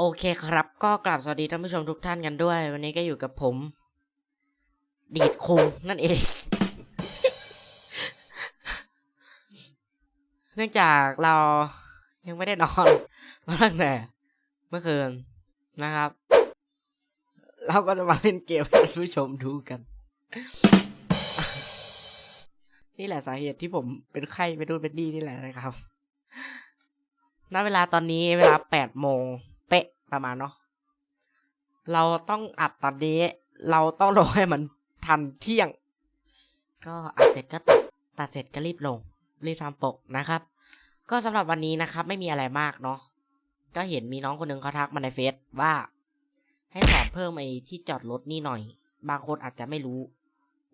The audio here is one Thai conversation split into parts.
โอเคครับ ก็กราบสวัสดีท่านผู้ชมทุกท่านกันด้วย วันนี้ก็อยู่กับผม ดีดคุงนั่นเอง เนื่องจากเรายังไม่ได้นอนมาตั้งแต่เมื่อคืนนะครับ เราก็จะมาเล่นเกมให้ท่านผู้ชมดูกัน นี่แหละสาเหตุที่ผมเป็นไข้ไปดูเป็นดีนี่แหละนะครับ ณ เวลาตอนนี้เวลาแปดโมง ประมาณเนาะเราต้องอัดตอนนี้ เราต้องรอให้มันทันเที่ยง ก็อัดเสร็จก็ตัดตัดเสร็จก็รีบลง รีบทำปกนะครับ ก็สำหรับวันนี้นะครับ ไม่มีอะไรมากเนาะก็เห็นมีน้องคนหนึ่งเขาทักมาในเฟซว่า ให้สอนเพิ่มไอ้ที่จอดรถนี่หน่อย บางคนอาจจะไม่รู้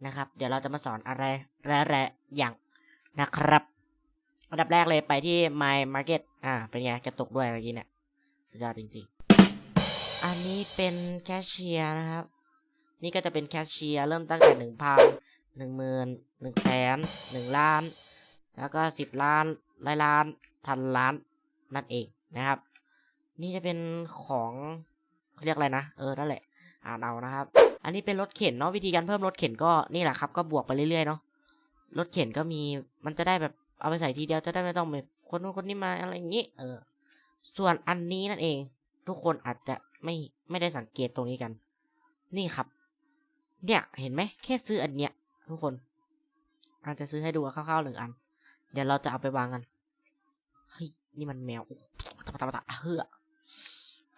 นะครับ เดี๋ยวเราจะมาสอนอะไรแร่ๆอย่างนะครับอันดับแรกเลยไปที่ My Market อ่า เป็นไง กระตุกด้วยเมื่อกี้เนี่ย สุดยอดจริงๆ อันนี้เป็นแคชเชียร์นะครับ นี่ก็จะเป็นแคชเชียร์เริ่มตั้งแต่หนึ่งพันหนึ่งหมื่นหนึ่งแสนหนึ่งล้าน แล้วก็สิบล้านร้อยล้านพันล้านนั่นเองนะครับ นี่จะเป็นของเรียกอะไรนะ เออนั่นแหละ อ่านเอานะครับ อันนี้เป็นรถเข็นเนาะวิธีการเพิ่มรถเข็นก็นี่แหละครับ ก็บวกไปเรื่อยๆเนาะรถเข็นก็มีมันจะได้แบบเอาไปใส่ทีเดียวจะได้ไม่ต้องแบบคนนู้นคนนี้มาอะไรอย่างนี้ เออ ส่วนอันนี้นั่นเอง ทุกคนอาจจะ ไม่ไม่ได้สังเกตตรงนี้กัน นี่ครับ เนี่ยเห็นไหมแค่ซื้ออันเนี้ย ทุกคนอาจจะซื้อให้ดูคร่าวๆหนึ่งอัน เดี๋ยวเราจะเอาไปวางกันเฮ้ยนี่มันแมวโอ้โหตะตะตะตะเฮือ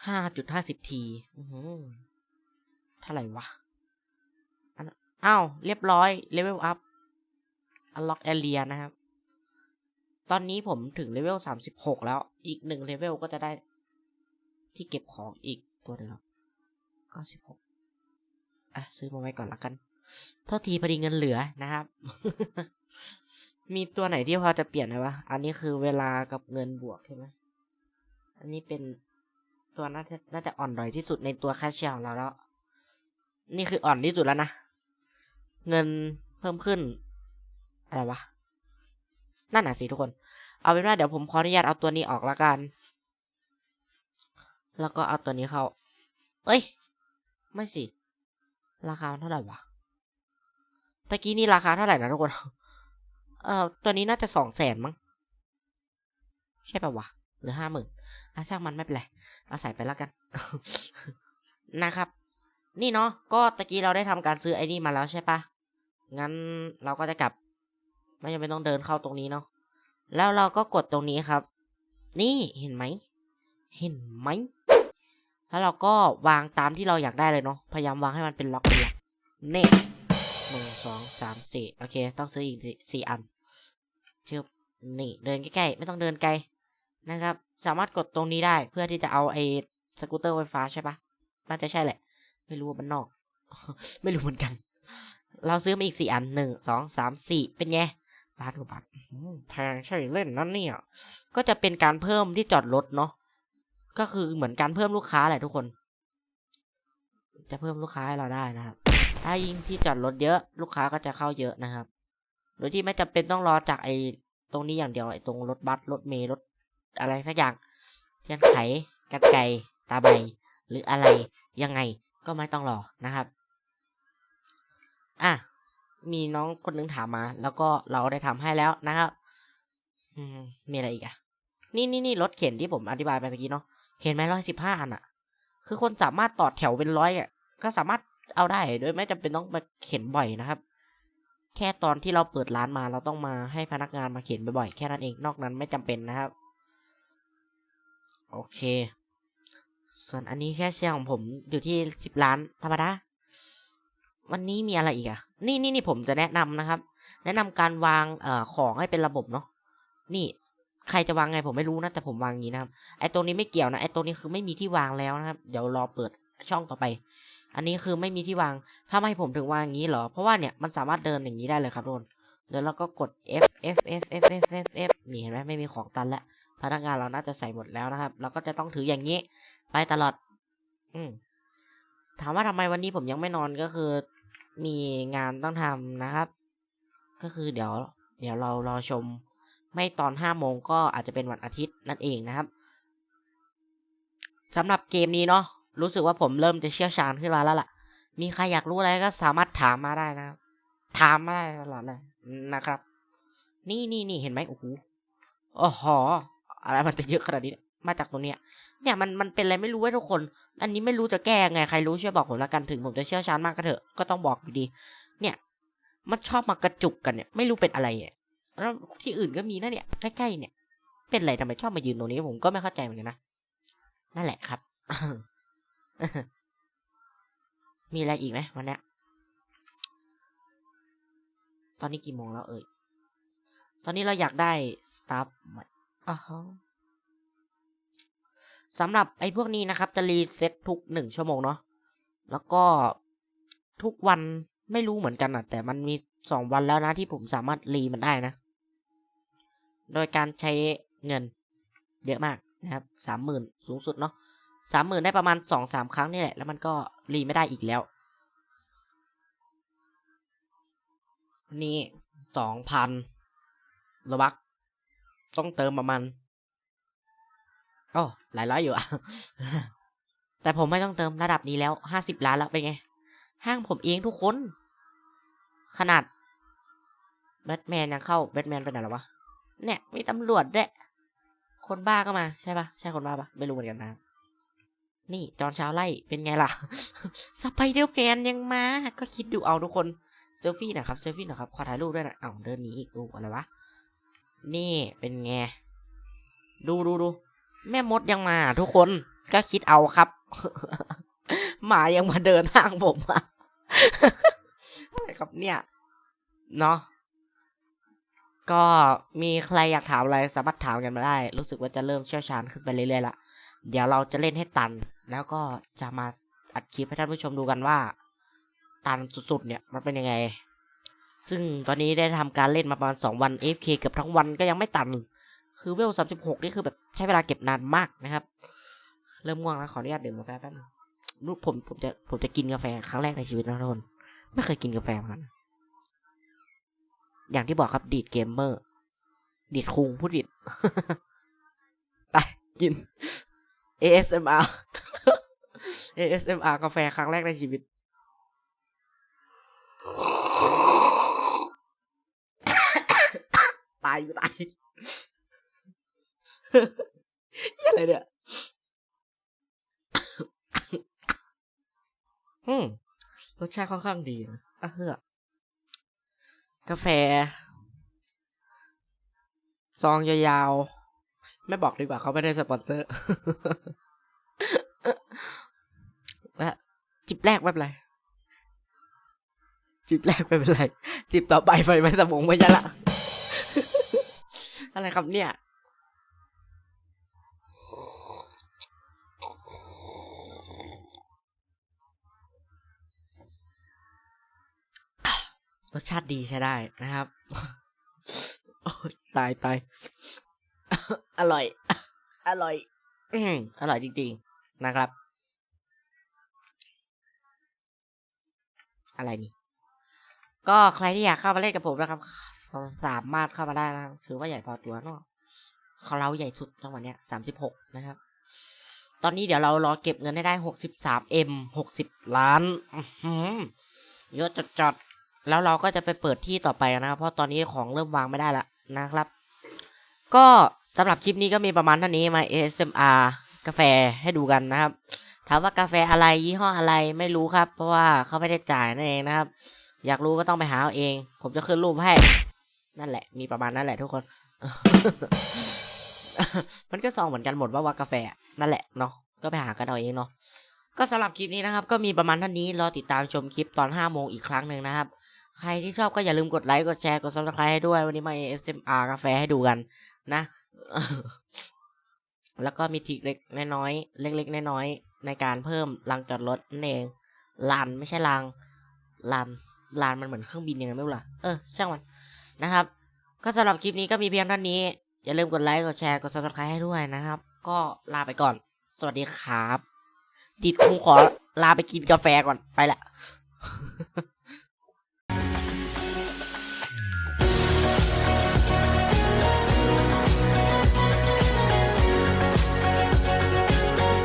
ห้าจุดห้าสิบทีอือหือเท่าไหร่วะอันอ้าว เรียบร้อยเลเวลอัพ unlock area นะครับ ตอนนี้ผมถึงเลเวลสามสิบหกแล้ว อีกหนึ่งเลเวลก็จะได้ที่เก็บของอีก ตัวหนึ่งแล้วก็สิบหกอะ ซื้อมาไว้ก่อนละกัน เท่าทีพอดีเงินเหลือนะครับ มีตัวไหนที่พอจะเปลี่ยนไหมวะ อันนี้คือเวลากับเงินบวกใช่ไหมอันนี้เป็นตัวน่าจะน่าจะอ่อนดอยที่สุดในตัวแคชเชียร์ของเราแล้ว นี่คืออ่อนที่สุดแล้วนะ เงินเพิ่มขึ้น อะไรวะ นั่นน่ะสิทุกคน เอาเป็นว่าเดี๋ยวผมขออนุญาตเอาตัวนี้ออกละกัน แล้วก็เอาตัวนี้เข้า เอ้ย ไม่สิ ราคาเท่าไหร่วะตะกี้นี่ราคาเท่าไหร่นะทุกคน เอ่อ ตัวนี้น่าจะสองแสนมั้ง ใช่ป่าวะ หรือห้าหมื่นอะช่างมันไม่เป็นไร เอาใส่ไปแล้วกัน นะครับ นี่เนาะ ก็ตะกี้เราได้ทำการซื้อไอ้นี่มาแล้วใช่ปะ งั้นเราก็จะกลับ ไม่จำเป็นต้องเดินเข้าตรงนี้เนาะ แล้วเราก็กดตรงนี้ครับ นี่เห็นไหม เห็นไหม แล้วเราก็วางตามที่เราอยากได้เลยเนาะ พยายามวางให้มันเป็นล็อกเป็นล็อกเน่หนึ่งสองสามสี่โอเค ต้องซื้ออีกสี่อันชึบนี่เดินใกล้ๆ ไม่ต้องเดินไกลนะครับ สามารถกดตรงนี้ได้เพื่อที่จะเอาไอ้สกูตเตอร์ไฟฟ้าใช่ปะน่าจะใช่แหละ ไม่รู้ว่ามันนอก ไม่รู้เหมือนกัน เราซื้อมาอีกสี่อันหนึ่งสองสามสี่เป็นไงล้านกว่าบาทแพงใช่เล่นนั่นเนี่ย ก็จะเป็นการเพิ่มที่จอดรถเนาะ ก็คือเหมือนการเพิ่มลูกค้าแหละทุกคน จะเพิ่มลูกค้าให้เราได้นะครับ ถ้ายิ่งที่จอดรถเยอะลูกค้าก็จะเข้าเยอะนะครับ โดยที่ไม่จำเป็นต้องรอจากไอ้ตรงนี้อย่างเดียวไอ้ตรงรถบัสรถเมล์รถอะไรสักอย่างเทียนไขกันไกรตาใบ หรืออะไรยังไงก็ไม่ต้องรอนะครับ อะ มีน้องคนนึงถามมา แล้วก็เราได้ทำให้แล้วนะครับ อืม มีอะไรอีกอะนี่นี่นี่รถเข็นที่ผมอธิบายไปเมื่อกี้เนาะ เห็นไหมร้อยสิบห้าอันอะคือคนสามารถต่อแถวเป็นร้อยอะก็สามารถเอาได้โดยไม่จำเป็นต้องมาเข็นบ่อยนะครับ แค่ตอนที่เราเปิดร้านมาเราต้องมาให้พนักงานมาเข็นบ่อยๆแค่นั้นเองนอกนั้นไม่จำเป็นนะครับ โอเค ส่วนอันนี้แค่เชียร์ของผมอยู่ที่สิบล้านธรรมดาวันนี้มีอะไรอีกอะนี่นี่นี่ผมจะแนะนำนะครับ แนะนำการวางเอ่อของให้เป็นระบบเนาะนี่ ใครจะวางไงผมไม่รู้นะแต่ผมวางอย่างนี้นะครับไอ้ตรงนี้ไม่เกี่ยวนะไอ้ตรงนี้คือไม่มีที่วางแล้วนะครับ เดี๋ยวรอเปิดช่องต่อไป อันนี้คือไม่มีที่วางถ้าไม่ผมถึงวางอย่างนี้เหรอ เพราะว่าเนี่ยมันสามารถเดินอย่างนี้ได้เลยครับทุกคนเดินแล้วก็กด F F F F F F F นี่เห็นไหมไม่มีของตันแล้วพนักงานเราน่าจะใส่หมดแล้วนะครับ เราก็จะต้องถืออย่างนี้ ไปตลอด อืมถามว่าทำไมวันนี้ผมยังไม่นอนก็คือ มีงานต้องทำนะครับ ก็คือเดี๋ยว เดี๋ยวเรารอชม ไม่ตอนห้าโมงก็อาจจะเป็นวันอาทิตย์นั่นเองนะครับสำหรับเกมนี้เนาะรู้สึกว่าผมเริ่มจะเชี่ยวชาญขึ้นมาแล้วล่ะ มีใครอยากรู้อะไรก็สามารถถามมาได้นะครับ ถามมาได้ตลอดเลยนะครับ นี่นี่นี่เห็นไหมโอ้โหโอ้โหอะไรมันจะเยอะขนาดนี้มาจากตรงเนี้ย เนี่ยมันมันเป็นอะไรไม่รู้เว้ทุกคน อันนี้ไม่รู้จะแก้ไงใครรู้ช่วยบอกผมละกันถึงผมจะเชี่ยวชาญมากก็เถอะก็ต้องบอกอยู่ดี เนี่ย มันชอบมากระจุกกันเนี่ย ไม่รู้เป็นอะไร แล้วที่อื่นก็มีนะเนี่ยใกล้ๆเนี่ย เป็นอะไรทำไมชอบมายืนตรงนี้ ผมก็ไม่เข้าใจเหมือนกันนะนั่นแหละครับ มีอะไรอีกไหมวันนี้ตอนนี้กี่โมงแล้วเอ่ย ตอนนี้เราอยากได้สตาฟใหม่อ้าวสำหรับไอ้พวกนี้นะครับ จะรีเซ็ตทุกหนึ่งชั่วโมงเนาะ แล้วก็ทุกวันไม่รู้เหมือนกันอะแต่มันมีสองวันแล้วนะที่ผมสามารถรีมันได้นะ โดยการใช้เงินเยอะมากนะครับสามหมื่นสูงสุดเนาะสามหมื่นได้ประมาณสองสามครั้งนี่แหละ แล้วมันก็รีไม่ได้อีกแล้ว นี่สองพันโลบัก ต้องเติมประมาณโอ้หลายร้อยอยู่อะแต่ผมไม่ต้องเติมระดับนี้แล้วห้าสิบล้านแล้วเป็นไง ห้างผมเองทุกคน ขนาดแบทแมนยังเข้าแบทแมนไปไหนแล้ววะ เนี่ย มีตำรวจด้วย คนบ้าก็มาใช่ปะใช่คนบ้าปะไม่รู้เหมือนกันนะ นี่จอนเช้าไล่เป็นไงล่ะสไปเดอร์แมนยังมา ก็คิดดูเอาทุกคนเซลฟี่นะครับเซลฟี่นะครับขอถ่ายรูปด้วยนะอ้าเดินหนีอีกดูอะไรวะนี่เป็นไงดูดูดูแม่มดยังมาทุกคนก็คิดเอาครับ หมายังมาเดินห้างผมอะอะไรครับเนี่ย เนาะ ก็มีใครอยากถามอะไรสามารถถามกันมาได้ รู้สึกว่าจะเริ่มเชี่ยวชาญขึ้นไปเรื่อยๆละเดี๋ยวเราจะเล่นให้ตัน แล้วก็จะมาอัดคลิปให้ท่านผู้ชมดูกันว่า ตันสุดๆเนี่ยมันเป็นยังไง ซึ่งตอนนี้ได้ทำการเล่นมาประมาณสองวัน AFK เกือบทั้งวันก็ยังไม่ตัน คือเวลสามสิบหกนี่คือแบบใช้เวลาเก็บนานมากนะครับ เริ่มง่วงแล้วขออนุญาตดื่มกาแฟแป๊บนึงลูกผมผมจะผมจะกินกาแฟครั้งแรกในชีวิตนะทุกคนไม่เคยกินกาแฟมาก่อน อย่างที่บอกครับดีดเกมเมอร์ ดีดคุงพูดผิดไปกิน ASMR ASMR กาแฟครั้งแรกในชีวิต ตายกูตายยอะไรเนี่ยอืมรสชาติค่อนข้างดีนะอะเฮือ กาแฟ ซองยาวๆ ไม่บอกดีกว่าเขาไม่ได้สปอนเซอร์และจิบแรกไม่เป็นไร จิบแรกไม่เป็นไร จิบต่อไปไฟไม่สมองไม่ใช่ละ อะไรครับเนี่ย รสชาติดีใช้ได้นะครับตายตายอร่อย อร่อย อืมอร่อยจริง ๆ นะครับ อะไรนี่ ก็ใครที่อยากเข้ามาเล่นกับผมนะครับ สามารถเข้ามาได้นะครับถือว่าใหญ่พอตัวเนาะเขาเราใหญ่สุดจังหวะเนี้ยสามสิบหกนะครับ ตอนนี้เดี๋ยวเรารอเก็บเงินให้ได้หกสิบสามเอ็มหกสิบล้านเยอะจัด แล้วเราก็จะไปเปิดที่ต่อไปนะครับ เพราะตอนนี้ของเริ่มวางไม่ได้ละนะครับ ก็สำหรับคลิปนี้ก็มีประมาณเท่านี้มา ASMR กาแฟให้ดูกันนะครับ ถามว่ากาแฟอะไรยี่ห้ออะไรไม่รู้ครับ เพราะว่าเขาไม่ได้จ่ายนั่นเองนะครับ อยากรู้ก็ต้องไปหาเอาเอง ผมจะขึ้นรูปให้ นั่นแหละ มีประมาณนั้นแหละทุกคน มันก็ซองเหมือนกันหมดว่าว่ากาแฟนั่นแหละเนาะก็ไปหากันเอาเองเนาะก็สำหรับคลิปนี้นะครับ ก็มีประมาณเท่านี้รอติดตามชมคลิปตอน5โมงอีกครั้งหนึ่งนะครับ ใครที่ชอบก็อย่าลืมกดไลค์กดแชร์กดซับสไครต์ให้ด้วย วันนี้มา ASMR กาแฟให้ดูกันนะ แล้วก็มีทริกเล็กน้อยเล็กๆน้อยๆในการเพิ่มลานจอดรถนั่นเองลานไม่ใช่รางลานลานมันเหมือนเครื่องบินยังไงไม่รู้ล่ะเออช่างมันนะครับ ก็สำหรับคลิปนี้ก็มีเพียงเท่านี้ อย่าลืมกดไลค์กดแชร์กด subscribe ให้ด้วยนะครับ ก็ลาไปก่อน สวัสดีครับดิดคงขอลาไปกินกาแฟก่อนไปละ